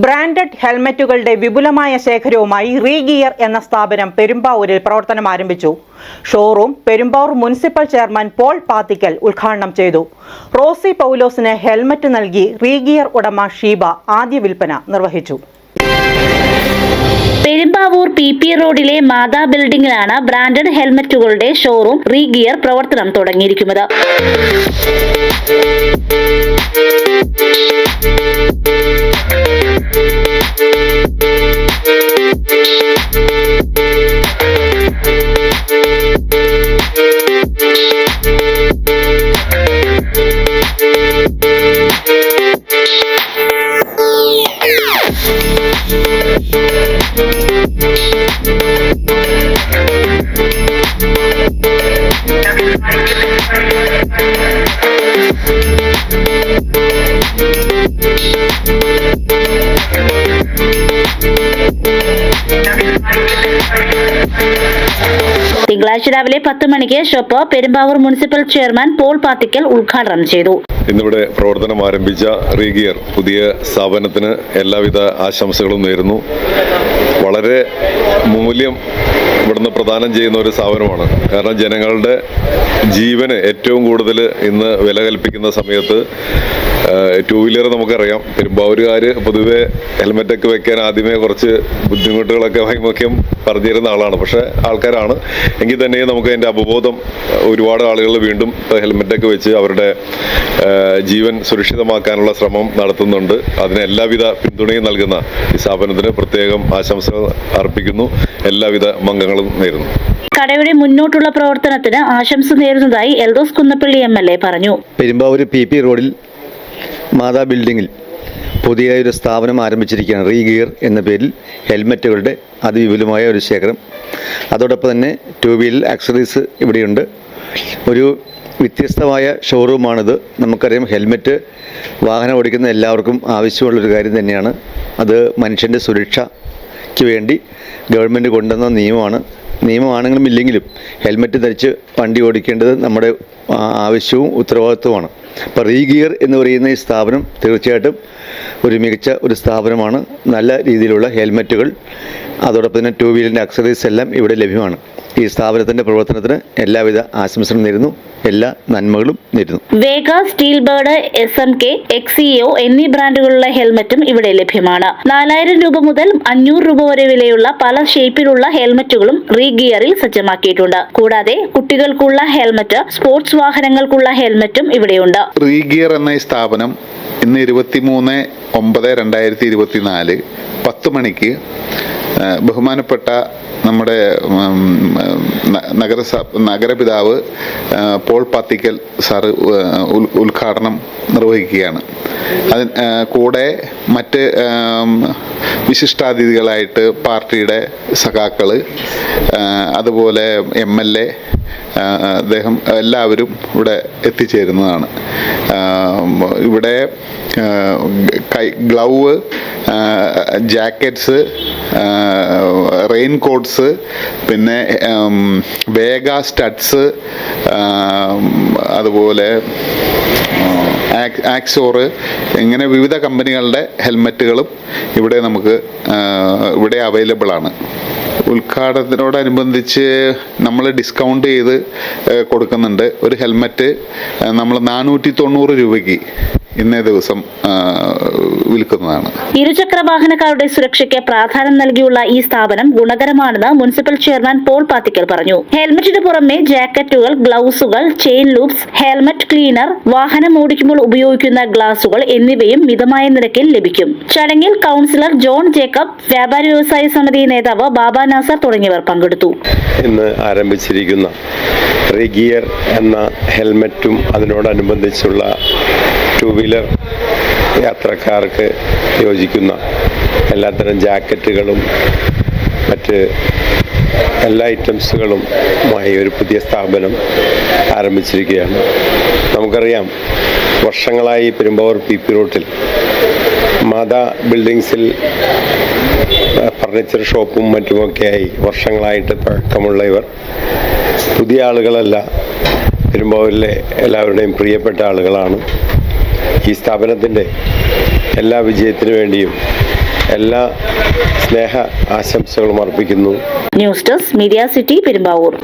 Branded ഹെൽമറ്റുകളുടെ വിപുലമായ ശേഖരവുമായി റീഗിയർ എന്ന സ്ഥാപനം പെരുമ്പാവൂരിൽ പ്രവർത്തനം ആരംഭിച്ചു. Showroom Perumbavoor municipal chairman Paul Pathikkal ഉദ്ഘാടനം ചെയ്തു. റോസി പൗലോസിന് ഹെൽമറ്റ് നൽകി റീഗിയർ ഉടമ ഷീബ ആദ്യ വിൽപ്പന നിർവഹിച്ചു. പെരുമ്പാവൂർ പി പി റോഡിലെ മാതാ ബിൽഡിംഗിലാണ് ബ്രാൻഡഡ് ഹെൽമറ്റുകളുടെ ഷോറൂം റീഗിയർ പ്രവർത്തനം തുടങ്ങിയിരിക്കുന്നത്. തിങ്കളാഴ്ച രാവിലെ പത്ത് മണിക്ക് shop Perumbavoor municipal chairman Paul Pathikkal ഉദ്ഘാടനം ചെയ്തു. ഇന്നിവിടെ പ്രവർത്തനം ആരംഭിച്ച റീഗിയർ പുതിയ സ്ഥാപനത്തിന് എല്ലാവിധ ആശംസകളും നേരുന്നു. വളരെ മൂല്യം ഇവിടുന്ന് പ്രദാനം ചെയ്യുന്ന ഒരു സ്ഥാപനമാണ്. കാരണം ജനങ്ങളുടെ ജീവന് ഏറ്റവും കൂടുതൽ ഇന്ന് വില കൽപ്പിക്കുന്ന സമയത്ത് ടൂ വീലർ നമുക്കറിയാം. പെരുമ്പാവൂരുകാർ പൊതുവെ ഹെൽമെറ്റൊക്കെ വെക്കാൻ ആദ്യമേ കുറച്ച് ബുദ്ധിമുട്ടുകളൊക്കെ വൈമുഖ്യം പറഞ്ഞിരുന്ന ആളാണ്. പക്ഷേ ആൾക്കാരാണ്. എങ്കിൽ തന്നെയും നമുക്ക് അതിന്റെ അപബോധം ഒരുപാട് ആളുകൾ വീണ്ടും ഇപ്പോൾ ഹെൽമെറ്റൊക്കെ വെച്ച് അവരുടെ ജീവൻ സുരക്ഷിതമാക്കാനുള്ള ശ്രമം നടത്തുന്നുണ്ട്. അതിന് എല്ലാവിധ പിന്തുണയും നൽകുന്ന ഈ സ്ഥാപനത്തിന് പ്രത്യേകം ആശംസകൾ അർപ്പിക്കുന്നു. എല്ലാവിധ മംഗങ്ങളും നേരുന്നു. കടയുടെ മുന്നോട്ടുള്ള പ്രവർത്തനത്തിന് ആശംസ നേരുന്നതായി Eldhose Kunnappilly M L A പറഞ്ഞു. പെരുമ്പാവൂർ പി പി റോഡിൽ മാതാ ബിൽഡിങ്ങിൽ പുതിയൊരു സ്ഥാപനം ആരംഭിച്ചിരിക്കുകയാണ്. റീഗിയർ എന്ന പേരിൽ ഹെൽമറ്റുകളുടെ അതിവിപുലമായ ഒരു ശേഖരം. അതോടൊപ്പം തന്നെ ടൂ വീലർ ആക്സറീസ് ഇവിടെയുണ്ട്. ഒരു വ്യത്യസ്തമായ ഷോറൂമാണിത്. നമുക്കറിയാം ഹെൽമെറ്റ് വാഹനം ഓടിക്കുന്ന എല്ലാവർക്കും ആവശ്യമുള്ളൊരു കാര്യം തന്നെയാണ്. അത് മനുഷ്യന്റെ സുരക്ഷയ്ക്ക് വേണ്ടി ഗവൺമെന്റ് കൊണ്ടുവന്ന നിയമമാണ്. നിയമമാണെങ്കിലും ഇല്ലെങ്കിലും ഹെൽമെറ്റ് ധരിച്ച് വണ്ടി ഓടിക്കേണ്ടത് നമ്മുടെ ആവശ്യവും ഉത്തരവാദിത്വമാണ് അപ്പോൾ റീഗിയർ എന്ന് പറയുന്ന ഈ സ്ഥാപനം തീർച്ചയായിട്ടും ഒരു മികച്ച ഒരു സ്ഥാപനമാണ്. നല്ല രീതിയിലുള്ള ഹെൽമെറ്റുകൾ അതോടൊപ്പം തന്നെ ടു വീലറിന്റെ അക്സറീസ് എല്ലാം ഇവിടെ ലഭ്യമാണ്. ഈ സ്ഥാപനത്തിന്റെ പ്രവർത്തനത്തിന് എല്ലാവിധ ആശംസകളും നേരുന്നു. എല്ലാ നന്മകളും നേരുന്നു. Vega Steelbird S M K EXO എന്നീ ബ്രാൻഡുകളുള്ള ഹെൽമറ്റും ഇവിടെ ലഭ്യമാണ്. നാലായിരം രൂപ മുതൽ അഞ്ഞൂറ് രൂപ വരെ വിലയുള്ള പല ഷേപ്പിലുള്ള ഹെൽമറ്റുകളും റീഗിയറിൽ സജ്ജമാക്കിയിട്ടുണ്ട്. കൂടാതെ കുട്ടികൾക്കുള്ള ഹെൽമറ്റ് സ്പോർട്സ് വാഹനങ്ങൾക്കുള്ള ഹെൽമറ്റും ഇവിടെയുണ്ട്. റീഗിയർ എന്ന ഈ സ്ഥാപനം ഇന്ന് ഇരുപത്തിമൂന്ന് ഒമ്പത് രണ്ടായിരത്തി ഇരുപത്തിനാല് പത്ത് മണിക്ക് ബഹുമാനപ്പെട്ട നമ്മുടെ നഗരസ നഗരപിതാവ് പോൾ പാത്തിക്കൽ സാറ് ഉദ്ഘാടനം നിർവഹിക്കുകയാണ്. അതിന് കൂടെ മറ്റ് വിശിഷ്ടാതിഥികളായിട്ട് പാർട്ടിയുടെ സഖാക്കൾ അതുപോലെ എം എൽ എ അദ്ദേഹം എല്ലാവരും ഇവിടെ എത്തിച്ചേരുന്നതാണ്. ഇവിടെ കൈ ഗ്ലൗവ് ജാക്കറ്റ്സ് റെയിൻ കോട്ട്സ് പിന്നെ വേഗ സ്റ്റഡ്സ് അതുപോലെ ആക്- ആക്സോറ് ഇങ്ങനെ വിവിധ കമ്പനികളുടെ ഹെൽമെറ്റുകളും ഇവിടെ നമുക്ക് ഇവിടെ അവൈലബിൾ ആണ് ഉദ്ഘാടനത്തിനോടനുബന്ധിച്ച് നമ്മൾ ഡിസ്കൗണ്ട് ചെയ്ത് കൊടുക്കുന്നുണ്ട്. ഒരു ഹെൽമറ്റ് നമ്മൾ നാനൂറ്റി തൊണ്ണൂറ് രൂപയ്ക്ക്. ഇന്നേ ദിവസം വിൽക്കുന്നതാണ്. ഇരുചക്ര വാഹനക്കാരുടെ സുരക്ഷയ്ക്ക് പ്രാധാന്യം നൽകിയുള്ള ഈ സ്ഥാപനം ഗുണകരമാണെന്ന് മുനിസിപ്പൽ ചെയർമാൻ പോൾ പാത്തിക്കൽ പറഞ്ഞു. ഹെൽമറ്റിന് പുറമെ ജാക്കറ്റുകൾ ഗ്ലൗസുകൾ ചെയിൻ ലൂപ്സ് ഹെൽമറ്റ് ക്ലീനർ വാഹനം ഓടിക്കുമ്പോൾ ഉപയോഗിക്കുന്ന ഗ്ലാസുകൾ എന്നിവയും മിതമായ നിരക്കിൽ ലഭിക്കും. ചടങ്ങിൽ കൗൺസിലർ ജോൺ ജേക്കബ് വ്യാപാരി വ്യവസായ സമിതി നേതാവ് ബാബ നാസർ തുടങ്ങിയവർ പങ്കെടുത്തു. ഇന്ന് ആരംഭിച്ചിരിക്കുന്ന റിഗിയർ എന്ന ഹെൽമറ്റും അതിനോടനുബന്ധിച്ചുള്ള ടൂ വീലർ യാത്രക്കാർക്ക് യോജിക്കുന്ന എല്ലാത്തരം ജാക്കറ്റുകളും മറ്റ് എല്ലാ ഐറ്റംസുകളുമായി ഒരു പുതിയ സ്ഥാപനം ആരംഭിച്ചിരിക്കുകയാണ്. നമുക്കറിയാം വർഷങ്ങളായി പെരുമ്പാവൂർ പി പി റോട്ടിൽ മാതാ ബിൽഡിങ്സിൽ ഫർണിച്ചർ ഷോപ്പും മറ്റുമൊക്കെയായി വർഷങ്ങളായിട്ട് പഴക്കമുള്ള ഇവർ. പുതിയ ആളുകളല്ല പെരുമ്പാവൂരിലെ എല്ലാവരുടെയും പ്രിയപ്പെട്ട ആളുകളാണ്. ഈ സ്ഥാപനത്തിന്റെ എല്ലാ വിജയത്തിനു വേണ്ടിയും എല്ലാ സ്നേഹ ആശംസകളും അർപ്പിക്കുന്നു. News desk media city Perumbavoor.